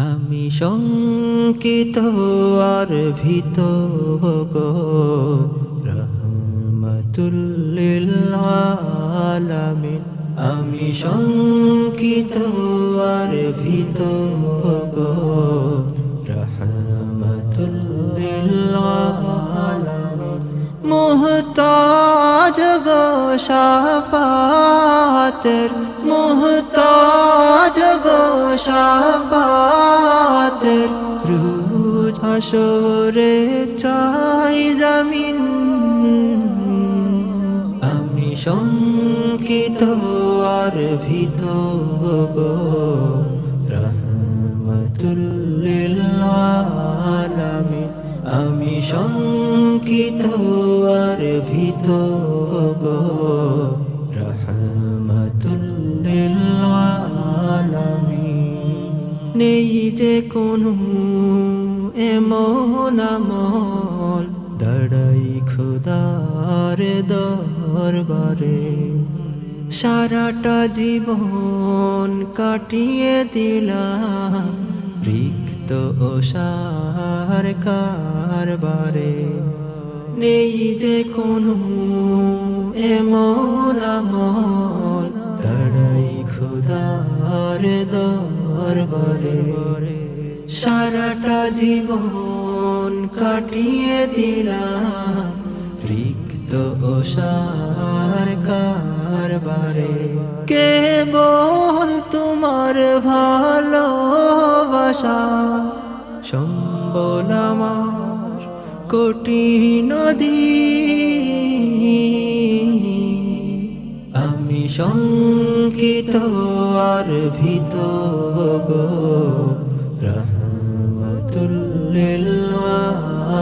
আমি শঙ্কিত আর ভীত গো। রহমতুল্লিল আমি শঙ্কিত আর ভীত মুহতাজ গো শাফাতের মুহতাজ গো শাফাতের রুজ হাসরে চাই জামিন। আমি শঙ্কিত আর ভীত গো। রহমতুল্লিল আমি শঙ্কিত নেই যে কোনো এমন আমল। দাঁড়াই খুদার দরবারে, সারাটা জীবন কাটিয়ে দিলাম রিক্ত ও সার কারবারে। নেই যে কোনো এমন আমল। সারাটা জীবন কাটিয়ে দিলাম রিক্ত ও সার কারবারে কেবল তোমার ভালোবাসা? সম্বল আমার কোটি নদী। আমি শঙ্কিত আর ভীত গো।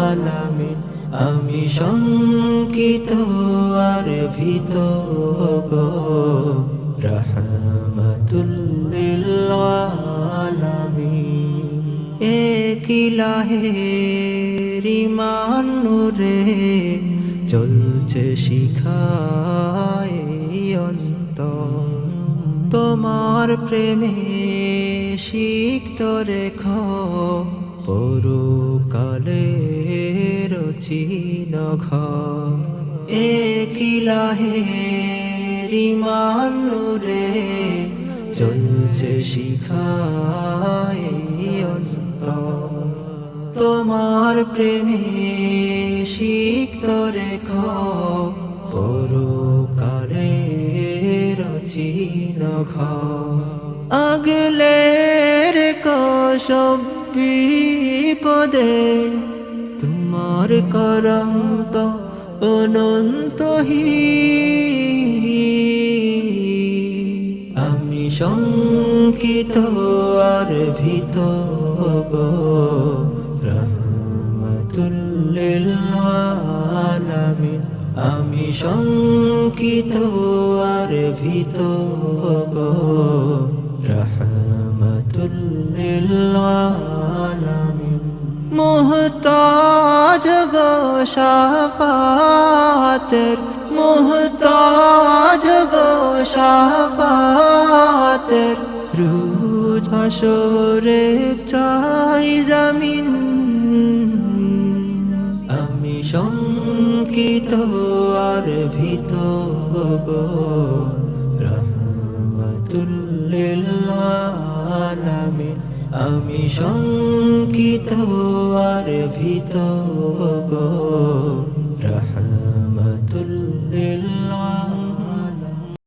আলামিন, আমি শঙ্কিত আর ভীত গো। রহমতুল্লিল আলামিন একিলাহেরি মানুরে চলছে শিখায় তোমার প্রেমে শিক্ত রেখ পরকালে রচিন ঘর। একিলাহেরি মানুরে চলছে শিখায় অন্ত তোমার প্রেমে শিক্ত রেখ পরকালে রচিন আগলে রেখো সব বিপদে, তোমার করম তো অনন্তহী আমি শঙ্কিত আর ভীত গো রহমতুল্লিল আমি শঙ্কিত আর ভীত গো রহমতুল্লিল মোহতাজ গো শাফাতের মোহতাজ গো শাফাতের রুজ হাসরে চাই জামিন। আমি শঙ্কিত আর ভীত গো। আলামিন আমি শঙ্কিত আর ভীত গো।